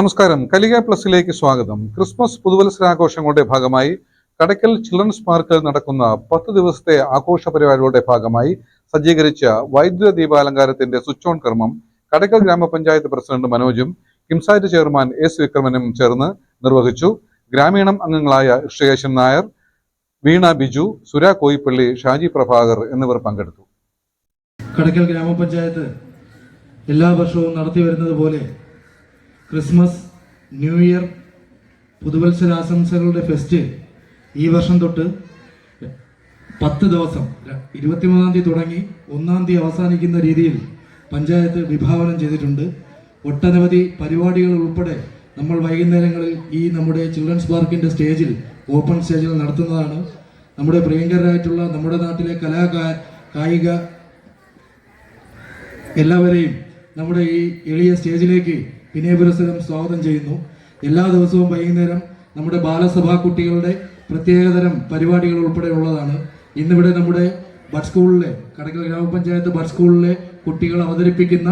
നമസ്കാരം. കലിക പ്ലസിലേക്ക് സ്വാഗതം. ക്രിസ്മസ് പുതുവത്സരാഘോഷങ്ങളുടെ ഭാഗമായി കടക്കൽ ചിൽഡ്രൻസ് പാർക്കിൽ നടക്കുന്ന പത്ത് ദിവസത്തെ ആഘോഷ പരിപാടികളുടെ ഭാഗമായി സജ്ജീകരിച്ച വൈദ്യുത ദീപാലങ്കാരത്തിന്റെ സ്വിച്ച് ഓൺ കർമ്മം കടക്കൽ ഗ്രാമപഞ്ചായത്ത് പ്രസിഡന്റ് മനോജും കിംസാറ്റ് ചെയർമാൻ എസ് വിക്രമനും ചേർന്ന് നിർവഹിച്ചു. ഗ്രാമീണം അംഗങ്ങളായ ഋഷികേശൻ നായർ വീണ ബിജു സുര കോയിപ്പള്ളി ഷാജി പ്രഭാകർ എന്നിവർ പങ്കെടുത്തു. കടക്കൽ ഗ്രാമപഞ്ചായത്ത് എല്ലാ വർഷവും നടത്തി വരുന്നത് പോലെ ക്രിസ്മസ് ന്യൂ ഇയർ പുതുവത്സരാശംസകളുടെ ഫെസ്റ്റ് ഈ വർഷം തൊട്ട് പത്ത് ദിവസം ഇരുപത്തിമൂന്നാം തീയതി തുടങ്ങി ഒന്നാം തീയതി അവസാനിക്കുന്ന രീതിയിൽ പഞ്ചായത്ത് വിഭാവനം ചെയ്തിട്ടുണ്ട്. ഒട്ടനവധി പരിപാടികൾ ഉൾപ്പെടെ നമ്മൾ വൈകുന്നേരങ്ങളിൽ ഈ നമ്മുടെ ചിൽഡ്രൻസ് പാർക്കിന്റെ സ്റ്റേജിൽ ഓപ്പൺ സ്റ്റേജിൽ നടത്തുന്നതാണ്. നമ്മുടെ പ്രിയങ്കരായിട്ടുള്ള നമ്മുടെ നാട്ടിലെ കലാ കായിക എല്ലാവരെയും നമ്മുടെ ഈ എളിയ സ്റ്റേജിലേക്ക് വിനയപുരസ്സരം സ്വാഗതം ചെയ്യുന്നു. എല്ലാ ദിവസവും വൈകുന്നേരം നമ്മുടെ ബാലസഭാ കുട്ടികളുടെ പ്രത്യേകതരം പരിപാടികൾ ഉൾപ്പെടെ ഉള്ളതാണ് ഇന്നിവിടെ നമ്മുടെ ബഡ് സ്കൂളിലെ കടക്കൽ ഗ്രാമപഞ്ചായത്ത് ബഡ് സ്കൂളിലെ കുട്ടികൾ അവതരിപ്പിക്കുന്ന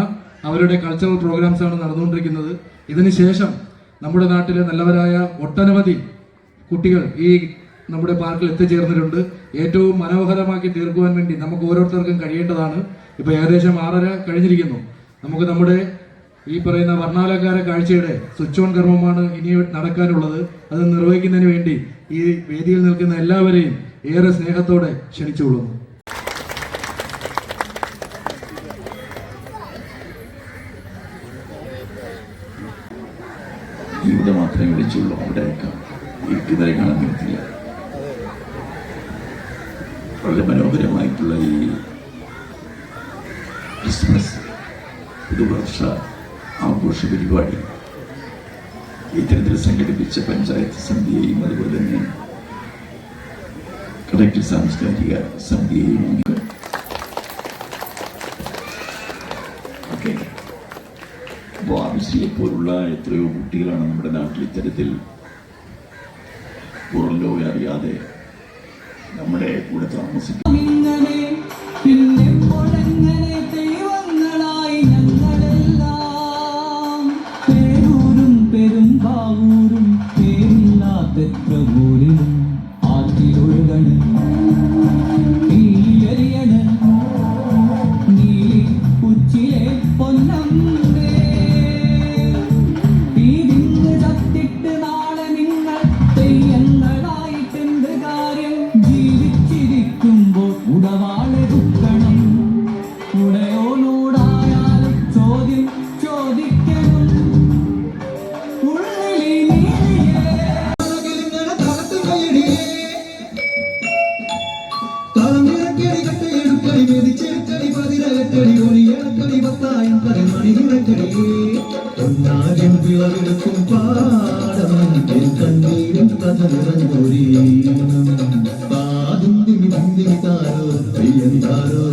അവരുടെ കൾച്ചറൽ പ്രോഗ്രാംസ് ആണ് നടന്നുകൊണ്ടിരിക്കുന്നത്. ഇതിനുശേഷം നമ്മുടെ നാട്ടിലെ നല്ലവരായ ഒട്ടനവധി കുട്ടികൾ ഈ നമ്മുടെ പാർക്കിൽ എത്തിച്ചേർന്നിട്ടുണ്ട്. ഏറ്റവും മനോഹരമാക്കി തീർക്കുവാൻ വേണ്ടി നമുക്ക് ഓരോരുത്തർക്കും കഴിയേണ്ടതാണ്. ഇപ്പൊ ഏകദേശം ആറര കഴിഞ്ഞിരിക്കുന്നു. നമുക്ക് നമ്മുടെ ഈ പറയുന്ന വർണാലങ്കാര കാഴ്ചയുടെ സ്വിച്ച് ഓൺ കർമ്മമാണ് ഇനി നടക്കാനുള്ളത്. അത് നിർവഹിക്കുന്നതിന് വേണ്ടി ഈ വേദിയിൽ നിൽക്കുന്ന എല്ലാവരെയും ഏറെ സ്നേഹത്തോടെ ക്ഷണിച്ചുകൊള്ളുന്നു. ഇവിടെ മാത്രമേ വിളിച്ചുള്ളൂ. അവിടെ ഇരിക്കുന്നവരെ കാണാൻ പറ്റില്ല. വളരെ മനോഹരമായിട്ടുള്ള ഈ ക്രിസ്മസ് പുതുവർഷ. ആഘോഷ പരിപാടി ഇത്തരത്തിൽ സംഘടിപ്പിച്ച പഞ്ചായത്ത് സമിതിയെയും അതുപോലെ തന്നെ കളക്ടർ സാംസ്കാരിക സമിതിയെയും അപ്പോൾ ആവശ്യയെ പോലുള്ള എത്രയോ കുട്ടികളാണ് നമ്മുടെ നാട്ടിൽ ഇത്തരത്തിൽ പുറം ലോകം അറിയാതെ നമ്മുടെ കൂടെ താമസിക്കുന്നത്. குளிரும் ஆற்றிலொழுகணும் ഉയരത്തടി ഉയരത്തടി പത്തായം പരമണിയിരത്തടി ഒന്നാകെ വിളവെടുക്കും പാടം കണ്ണീരും കഥനിറങ്ങൊരി പാതും തിമി തിമി താരോ പ്രിയന്താരോ